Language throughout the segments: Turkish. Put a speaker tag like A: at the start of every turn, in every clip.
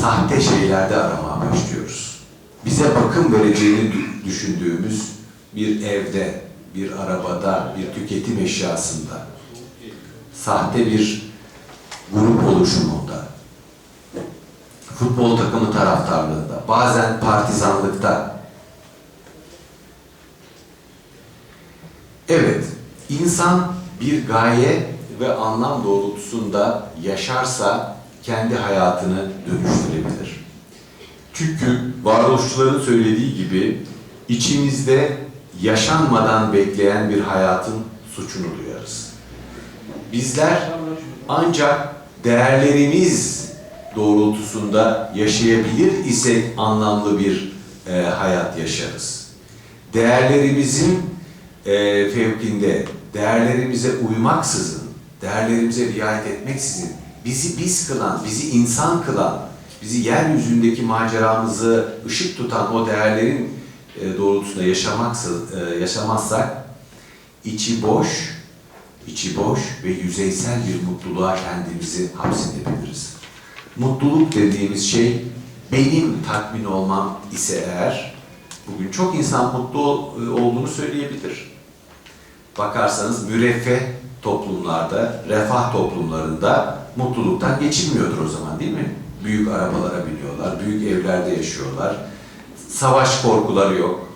A: sahte şeylerde aramaya başlıyoruz. Bize bakım vereceğini dü- düşündüğümüz bir evde, bir arabada, bir tüketim eşyasında, sahte bir grup oluşumunda, futbol takımı taraftarlığında, bazen partizanlıkta. Evet, insan bir gaye ve anlam doğrultusunda yaşarsa kendi hayatını dönüştürebilir. Çünkü varoluşçuların söylediği gibi içimizde yaşanmadan bekleyen bir hayatın suçunu duyarız. Bizler ancak değerlerimiz doğrultusunda yaşayabilir isek anlamlı bir e, hayat yaşarız. Değerlerimizin e, fevkinde, değerlerimize uymaksızın, değerlerimize riayet etmeksizin bizi biz kılan, bizi insan kılan, bizi yeryüzündeki maceramızı ışık tutan o değerlerin e, doğrultusunda yaşamaksız, e, yaşamazsak içi boş, içi boş ve yüzeysel bir mutluluğa kendimizi hapsedebiliriz. Mutluluk dediğimiz şey benim tatmin olmam ise eğer bugün çok insan mutlu e, olduğunu söyleyebilir. Bakarsanız müreffeh toplumlarda, refah toplumlarında mutluluktan geçilmiyordur o zaman değil mi? Büyük arabalara biniyorlar, büyük evlerde yaşıyorlar. Savaş korkuları yok,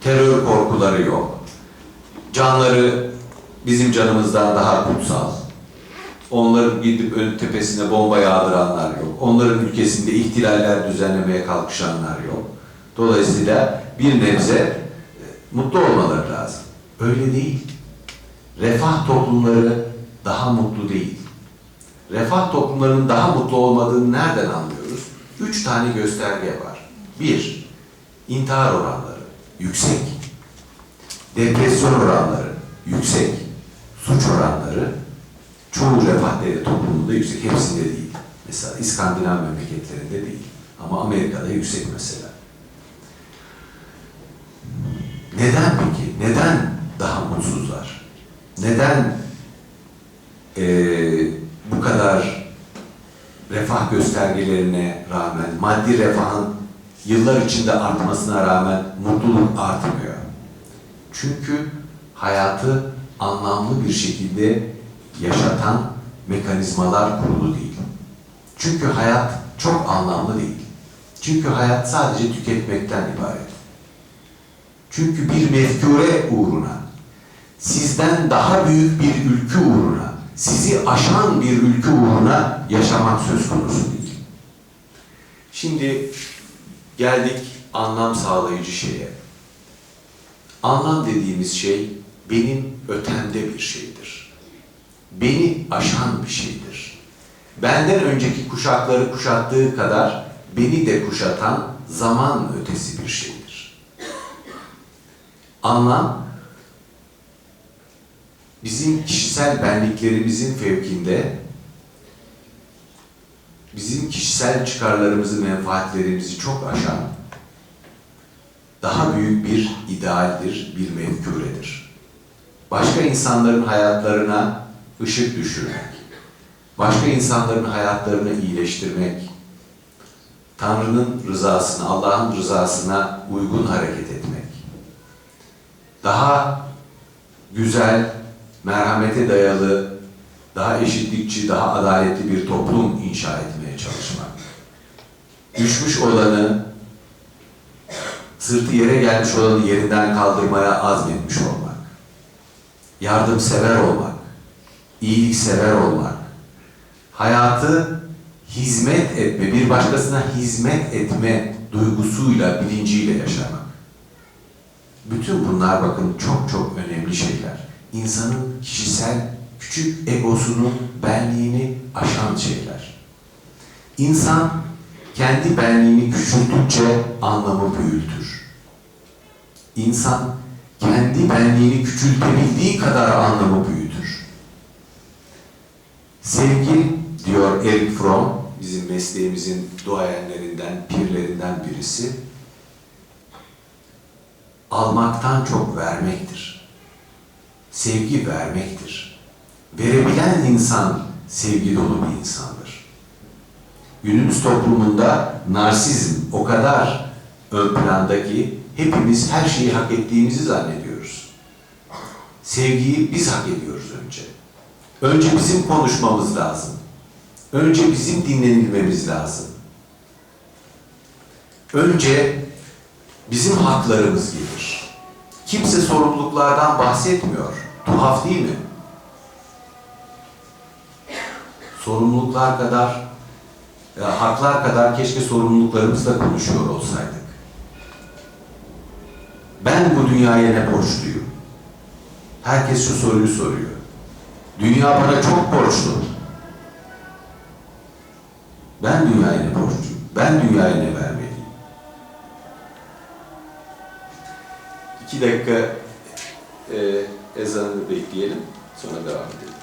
A: terör korkuları yok. Canları bizim canımızdan daha kutsal. Onların gidip ön tepesine bomba yağdıranlar yok. Onların ülkesinde ihtilaller düzenlemeye kalkışanlar yok. Dolayısıyla bir nebze e, mutlu olmaları lazım. Öyle değil. Refah toplumları daha mutlu değil. Refah toplumlarının daha mutlu olmadığını nereden anlıyoruz? Üç tane gösterge var. Bir, intihar oranları yüksek. Depresyon oranları yüksek. Suç oranları çoğu refah devlet toplumunda yüksek. Hepsinde değil. Mesela İskandinav memleketlerinde değil. Ama Amerika'da yüksek mesela. Neden peki? Neden daha mutsuzlar? Neden eee, bu kadar refah göstergelerine rağmen, maddi refahın yıllar içinde artmasına rağmen mutluluk artmıyor? Çünkü hayatı anlamlı bir şekilde yaşatan mekanizmalar kurulu değil. Çünkü hayat çok anlamlı değil. Çünkü hayat sadece tüketmekten ibaret. Çünkü bir mefkure uğruna, sizden daha büyük bir ülke uğruna, sizi aşan bir ülke uğruna yaşamak söz konusu değil. Şimdi geldik anlam sağlayıcı şeye. Anlam dediğimiz şey benim ötemde bir şeydir. Beni aşan bir şeydir. Benden önceki kuşakları kuşattığı kadar beni de kuşatan zaman ötesi bir şeydir. Anlam bizim kişisel benliklerimizin fevkinde bizim kişisel çıkarlarımızı, menfaatlerimizi çok aşan daha büyük bir idealdir, bir mefkuredir. Başka insanların hayatlarına ışık düşürmek, başka insanların hayatlarını iyileştirmek, Tanrı'nın rızasına, Allah'ın rızasına uygun hareket etmek, daha güzel, merhamete dayalı, daha eşitlikçi, daha adaletli bir toplum inşa etmeye çalışmak, düşmüş olanı sırtı yere gelmiş olanı yerinden kaldırmaya azmetmiş olmak, yardımsever olmak, iyiliksever olmak, hayatı hizmet etme, bir başkasına hizmet etme duygusuyla, bilinciyle yaşamak. Bütün bunlar bakın çok çok önemli şeyler. İnsanın kişisel küçük egosunu, benliğini aşan şeyler. İnsan kendi benliğini küçültükçe anlamı büyütür. İnsan kendi benliğini küçültebildiği kadar anlamı büyütür. Sevgi diyor Eric Fromm, bizim mesleğimizin duayenlerinden, pirlerinden birisi, almaktan çok vermektir. Sevgi vermektir. Verebilen insan sevgi dolu bir insandır. Günümüz toplumunda narsizm o kadar ön planda ki hepimiz her şeyi hak ettiğimizi zannediyoruz. Sevgiyi biz hak ediyoruz önce. Önce bizim konuşmamız lazım. Önce bizim dinlenilmemiz lazım. Önce bizim haklarımız gelir. Kimse sorumluluklardan bahsetmiyor. Tuhaf değil mi? Sorumluluklar kadar, ya haklar kadar keşke sorumluluklarımızla konuşuyor olsaydık. Ben bu dünyaya ne borçluyum? Herkes şu soruyu soruyor. Dünya bana çok borçlu. Ben dünyaya ne borçluyum? Ben dünyaya ne vermeliyim? İki dakika e, ezanını bekleyelim. Sonra devam edelim.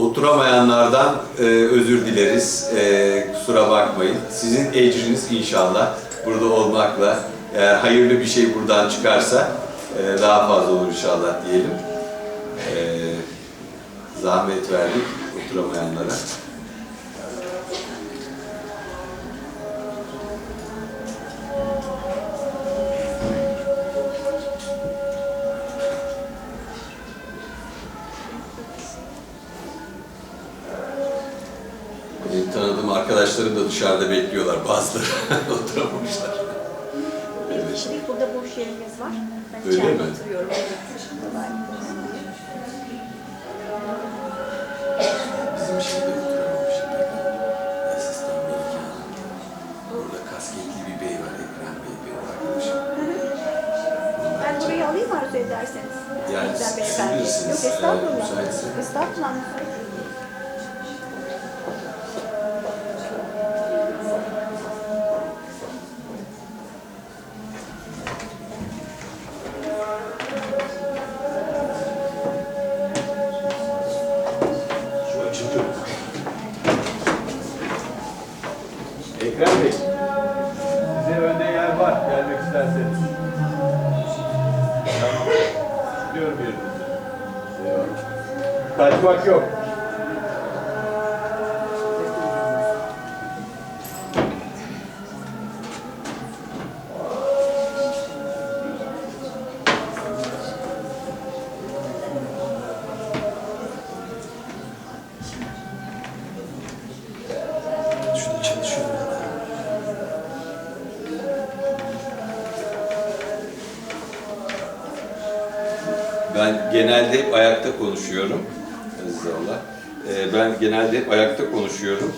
A: Oturamayanlardan e, özür dileriz. E, kusura bakmayın. Sizin ecriniz inşallah burada olmakla eğer hayırlı bir şey buradan çıkarsa e, daha fazla olur inşallah diyelim. E, zahmet verdik oturamayanlara. Bekliyorlar. Bazıları oturamamışlar. Evet.
B: Kişilik burada boş yerimiz var. Ben
A: Öyle mi?
B: oturuyorum.
A: Bizim şeyde oturamamış. Asistan Melike Hanım. Kasketli bir bey var. Ekrem Bey benim arkadaşım.
B: Ben burayı alayım arzu ederseniz.
A: Yani siz
B: beyefendi.
A: bilirsiniz,
B: Yok estağfurullah.
A: eğer müsaitse.
B: Estağfurullah. müsait.
A: Ekrem Bey.
C: Size önde yer var gelmek isterseniz. Tamam. Biliyorum yerinizi. Kaçmak yok.
A: Ben genelde hep ayakta konuşuyorum. Aziz Allah. Ee, ben genelde hep ayakta konuşuyorum.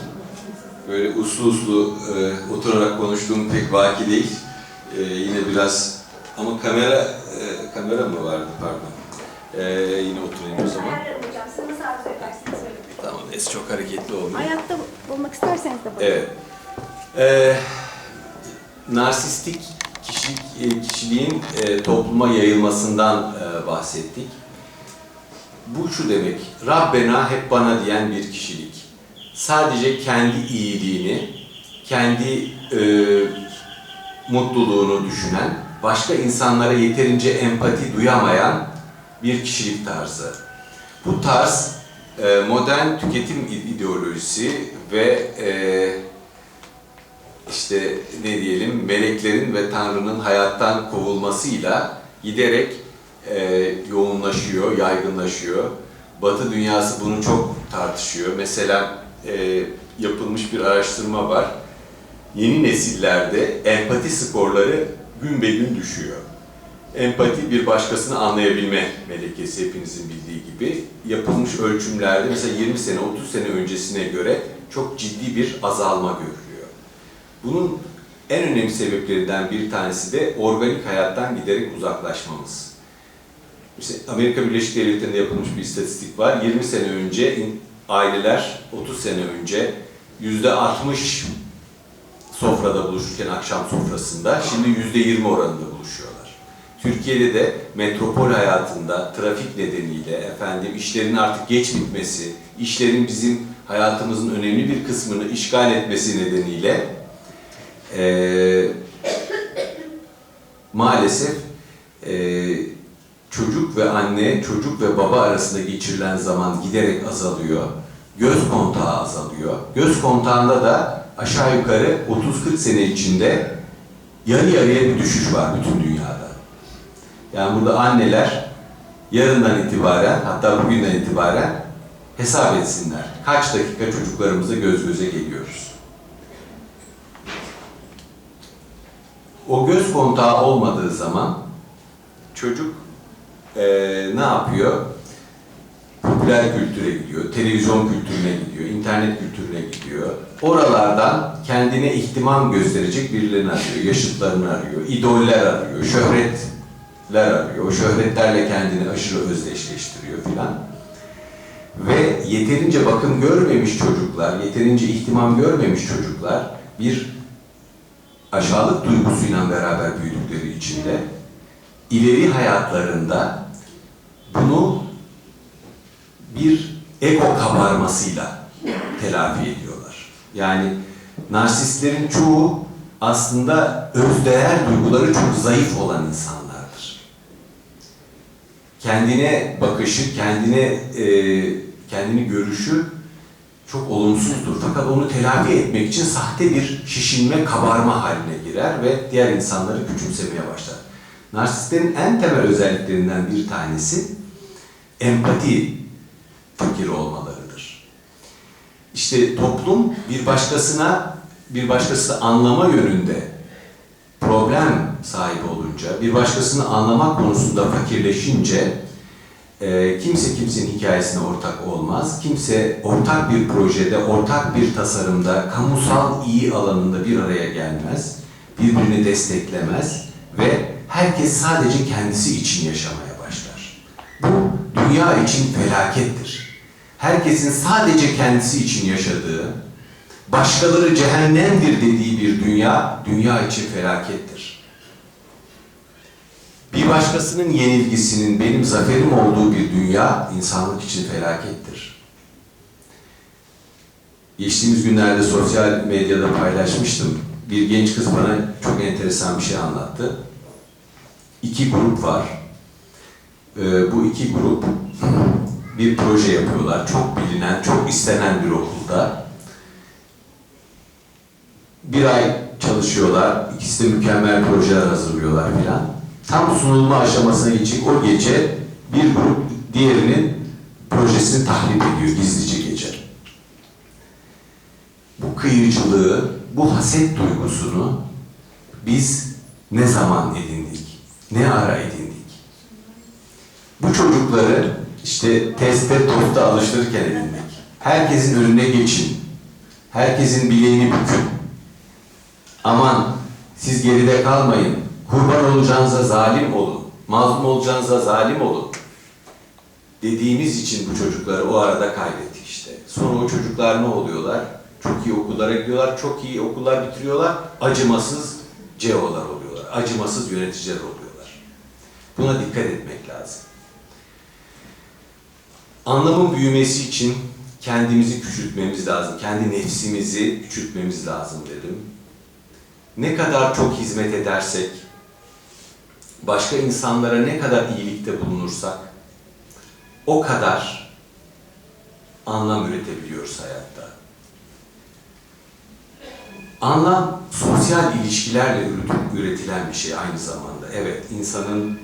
A: Böyle uslu uslu e, oturarak konuştuğum pek vaki değil. Ee, yine biraz ama kamera e, kamera mı vardı pardon. Ee, yine oturayım o zaman. Tamam, es çok hareketli olmuyor.
B: Ayakta bulmak isterseniz de bakın.
A: Evet. Ee, narsistik kişi, e, kişiliğin e, topluma yayılmasından e, bahsettik. Bu şu demek, Rabbena hep bana diyen bir kişilik. Sadece kendi iyiliğini, kendi e, mutluluğunu düşünen, başka insanlara yeterince empati duyamayan bir kişilik tarzı. Bu tarz e, modern tüketim ideolojisi ve e, işte ne diyelim meleklerin ve Tanrı'nın hayattan kovulmasıyla giderek e, yoğunlaşıyor, yaygınlaşıyor. Batı dünyası bunu çok tartışıyor. Mesela e, yapılmış bir araştırma var. Yeni nesillerde empati skorları gün be gün düşüyor. Empati bir başkasını anlayabilme melekesi hepinizin bildiği gibi. Yapılmış ölçümlerde mesela 20 sene, 30 sene öncesine göre çok ciddi bir azalma görülüyor. Bunun en önemli sebeplerinden bir tanesi de organik hayattan giderek uzaklaşmamız. İşte Amerika Birleşik Devletleri'nde yapılmış bir istatistik var. 20 sene önce aileler 30 sene önce yüzde 60 sofrada buluşurken akşam sofrasında şimdi yüzde 20 oranında buluşuyorlar. Türkiye'de de metropol hayatında trafik nedeniyle efendim işlerin artık geç bitmesi, işlerin bizim hayatımızın önemli bir kısmını işgal etmesi nedeniyle eee, maalesef eee, çocuk ve anne, çocuk ve baba arasında geçirilen zaman giderek azalıyor. Göz kontağı azalıyor. Göz kontağında da aşağı yukarı 30-40 sene içinde yarı yarıya bir düşüş var bütün dünyada. Yani burada anneler yarından itibaren hatta bugünden itibaren hesap etsinler. Kaç dakika çocuklarımızla göz göze geliyoruz. O göz kontağı olmadığı zaman çocuk eee, ne yapıyor? Popüler kültüre gidiyor, televizyon kültürüne gidiyor, internet kültürüne gidiyor. Oralardan kendine ihtimam gösterecek birilerini arıyor, yaşıtlarını arıyor, idoller arıyor, şöhretler arıyor. O şöhretlerle kendini aşırı özdeşleştiriyor filan. Ve yeterince bakım görmemiş çocuklar, yeterince ihtimam görmemiş çocuklar bir aşağılık duygusuyla beraber büyüdükleri için de ileri hayatlarında bunu bir ego kabarmasıyla telafi ediyorlar. Yani narsistlerin çoğu aslında özdeğer duyguları çok zayıf olan insanlardır. Kendine bakışı, kendine e, kendini görüşü çok olumsuzdur. Fakat onu telafi etmek için sahte bir şişinme, kabarma haline girer ve diğer insanları küçümsemeye başlar. Narsistlerin en temel özelliklerinden bir tanesi empati fakiri olmalarıdır. İşte toplum bir başkasına, bir başkası anlama yönünde problem sahibi olunca, bir başkasını anlamak konusunda fakirleşince e, kimse kimsenin hikayesine ortak olmaz. Kimse ortak bir projede, ortak bir tasarımda, kamusal iyi alanında bir araya gelmez. Birbirini desteklemez ve herkes sadece kendisi için yaşamaya başlar. Bu dünya için felakettir. Herkesin sadece kendisi için yaşadığı, başkaları cehennemdir dediği bir dünya, dünya için felakettir. Bir başkasının yenilgisinin benim zaferim olduğu bir dünya insanlık için felakettir. Geçtiğimiz günlerde sosyal medyada paylaşmıştım. Bir genç kız bana çok enteresan bir şey anlattı. İki grup var. Ee, bu iki grup bir proje yapıyorlar. Çok bilinen, çok istenen bir okulda. Bir ay çalışıyorlar. İkisi de mükemmel projeler hazırlıyorlar filan. Tam sunulma aşamasına geçecek o gece bir grup diğerinin projesini tahrip ediyor gizlice gece. Bu kıyıcılığı, bu haset duygusunu biz ne zaman edindik? Ne ara edindik? Bu çocukları işte teste, tosta alıştırırken edindik. Herkesin önüne geçin. Herkesin bileğini bükün. Aman siz geride kalmayın. Kurban olacağınıza zalim olun. Mazlum olacağınıza zalim olun. Dediğimiz için bu çocukları o arada kaybettik işte. Sonra o çocuklar ne oluyorlar? Çok iyi okullara gidiyorlar, çok iyi okullar bitiriyorlar. Acımasız CEO'lar oluyorlar. Acımasız yöneticiler oluyorlar. Buna dikkat etmek lazım. Anlamın büyümesi için kendimizi küçültmemiz lazım. Kendi nefsimizi küçültmemiz lazım dedim. Ne kadar çok hizmet edersek, başka insanlara ne kadar iyilikte bulunursak, o kadar anlam üretebiliyoruz hayatta. Anlam sosyal ilişkilerle üret- üretilen bir şey aynı zamanda. Evet, insanın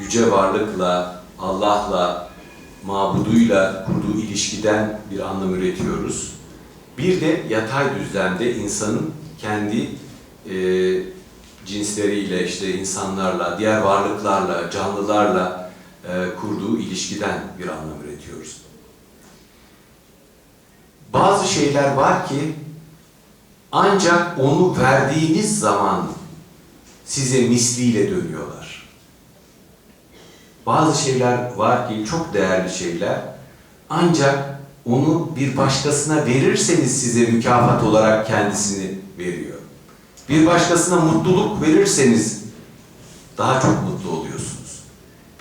A: yüce varlıkla, Allah'la, mabuduyla kurduğu ilişkiden bir anlam üretiyoruz. Bir de yatay düzlemde insanın kendi e, cinsleriyle, işte insanlarla, diğer varlıklarla, canlılarla e, kurduğu ilişkiden bir anlam üretiyoruz. Bazı şeyler var ki ancak onu verdiğiniz zaman size misliyle dönüyorlar. Bazı şeyler var ki çok değerli şeyler. Ancak onu bir başkasına verirseniz size mükafat olarak kendisini veriyor. Bir başkasına mutluluk verirseniz daha çok mutlu oluyorsunuz.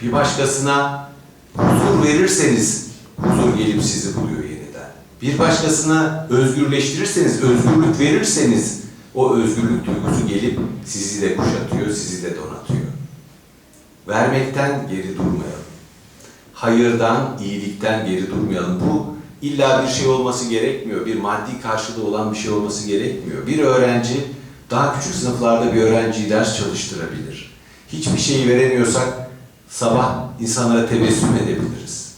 A: Bir başkasına huzur verirseniz huzur gelip sizi buluyor yeniden. Bir başkasına özgürleştirirseniz, özgürlük verirseniz o özgürlük duygusu gelip sizi de kuşatıyor, sizi de donatıyor. Vermekten geri durmayalım. Hayırdan, iyilikten geri durmayalım. Bu illa bir şey olması gerekmiyor. Bir maddi karşılığı olan bir şey olması gerekmiyor. Bir öğrenci daha küçük sınıflarda bir öğrenciyi ders çalıştırabilir. Hiçbir şeyi veremiyorsak sabah insanlara tebessüm edebiliriz.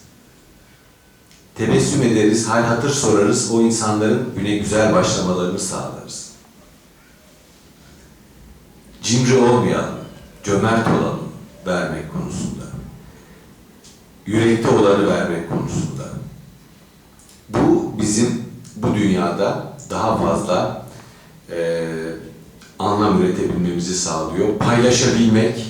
A: Tebessüm ederiz, hal hatır sorarız, o insanların güne güzel başlamalarını sağlarız. Cimri olmayalım, cömert olalım vermek konusunda. Yürekte olanı vermek konusunda. Bu bizim bu dünyada daha fazla eee, anlam üretebilmemizi sağlıyor. Paylaşabilmek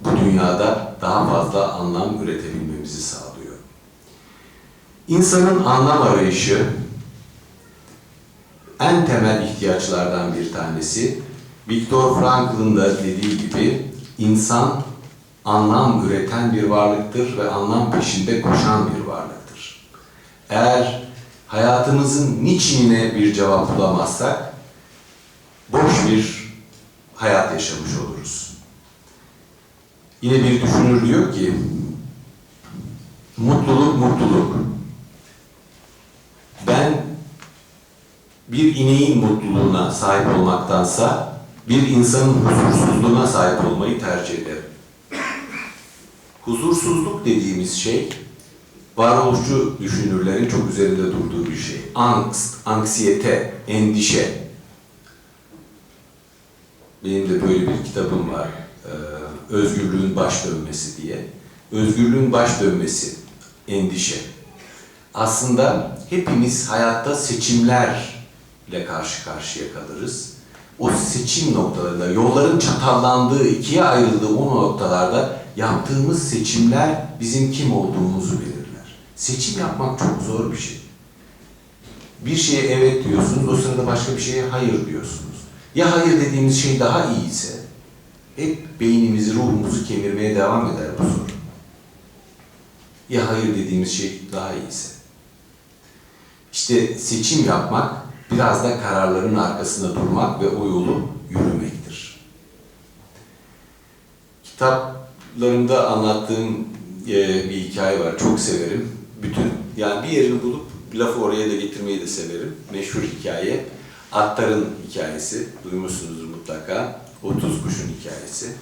A: bu dünyada daha fazla anlam üretebilmemizi sağlıyor. İnsanın anlam arayışı en temel ihtiyaçlardan bir tanesi. Viktor Frankl'ın da dediği gibi insan anlam üreten bir varlıktır ve anlam peşinde koşan bir varlıktır. Eğer hayatımızın niçinine bir cevap bulamazsak boş bir hayat yaşamış oluruz. Yine bir düşünür diyor ki mutluluk mutluluk. Ben bir ineğin mutluluğuna sahip olmaktansa bir insanın huzursuzluğuna sahip olmayı tercih ederim. Huzursuzluk dediğimiz şey varoluşçu düşünürlerin çok üzerinde durduğu bir şey. Angst, anksiyete, endişe. Benim de böyle bir kitabım var. Ee, Özgürlüğün baş dönmesi diye. Özgürlüğün baş dönmesi, endişe. Aslında hepimiz hayatta seçimlerle karşı karşıya kalırız. O seçim noktalarında, yolların çatallandığı, ikiye ayrıldığı o noktalarda yaptığımız seçimler bizim kim olduğumuzu belirler. Seçim yapmak çok zor bir şey. Bir şeye evet diyorsunuz, o sırada başka bir şeye hayır diyorsunuz. Ya hayır dediğimiz şey daha iyi ise, hep beynimizi, ruhumuzu kemirmeye devam eder bu soru. Ya hayır dediğimiz şey daha iyiyse. İşte seçim yapmak, biraz da kararların arkasında durmak ve o yolu yürümektir. Kitaplarımda anlattığım e, bir hikaye var, çok severim. Bütün, yani bir yerini bulup lafı oraya da getirmeyi de severim. Meşhur hikaye, Attar'ın hikayesi, duymuşsunuzdur mutlaka. 30 kuşun hikayesi.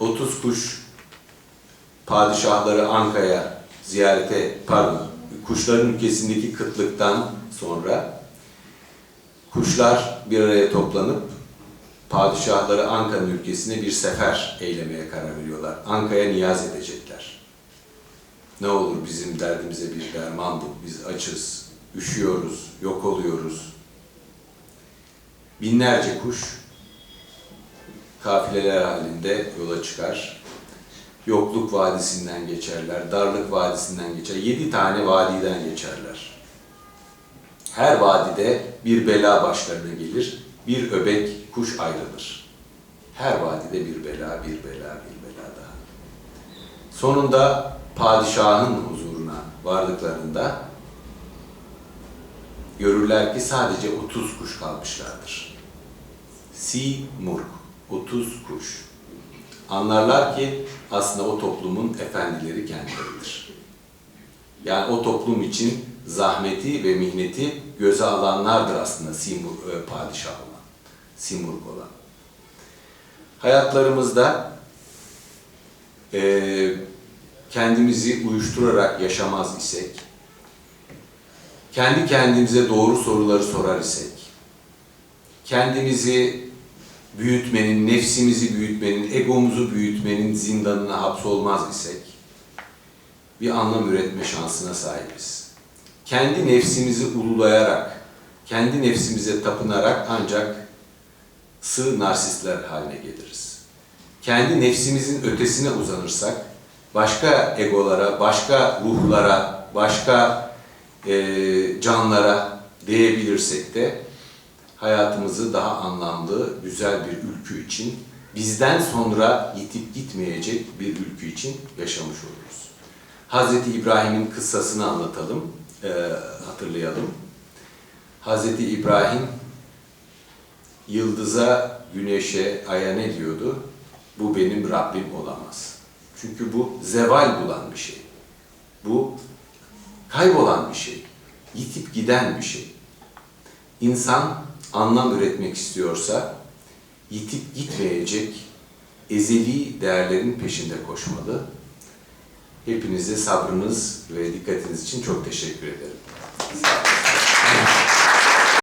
A: 30 kuş padişahları Anka'ya ziyarete, pardon, kuşların ülkesindeki kıtlıktan sonra kuşlar bir araya toplanıp padişahları Anka'nın ülkesine bir sefer eylemeye karar veriyorlar. Anka'ya niyaz edecekler. Ne olur bizim derdimize bir derman bul. Biz açız, üşüyoruz, yok oluyoruz. Binlerce kuş kafileler halinde yola çıkar. Yokluk vadisinden geçerler, darlık vadisinden geçer. Yedi tane vadiden geçerler. Her vadide bir bela başlarına gelir, bir öbek kuş ayrılır. Her vadide bir bela, bir bela, bir bela daha. Sonunda padişahın huzuruna vardıklarında görürler ki sadece 30 kuş kalmışlardır. Si murk, 30 kuş. Anlarlar ki aslında o toplumun efendileri kendileridir. Yani o toplum için zahmeti ve mihneti göze alanlardır aslında Simur, e, padişah olan, Simurg olan. Hayatlarımızda e, kendimizi uyuşturarak yaşamaz isek, kendi kendimize doğru soruları sorar isek, kendimizi büyütmenin, nefsimizi büyütmenin, egomuzu büyütmenin zindanına hapsolmaz isek, bir anlam üretme şansına sahibiz. Kendi nefsimizi ululayarak, kendi nefsimize tapınarak ancak sığ narsistler haline geliriz. kendi nefsimizin ötesine uzanırsak, başka egolara, başka ruhlara, başka eee, canlara değebilirsek de hayatımızı daha anlamlı, güzel bir ülkü için, bizden sonra yitip gitmeyecek bir ülkü için yaşamış oluruz. Hazreti İbrahim'in kıssasını anlatalım, eee, hatırlayalım. Hazreti İbrahim yıldıza, güneşe, aya ne diyordu? Bu benim Rabbim olamaz. Çünkü bu zeval bulan bir şey. Bu kaybolan bir şey. Yitip giden bir şey. İnsan anlam üretmek istiyorsa yitip gitmeyecek ezeli değerlerin peşinde koşmalı. Hepinize sabrınız ve dikkatiniz için çok teşekkür ederim.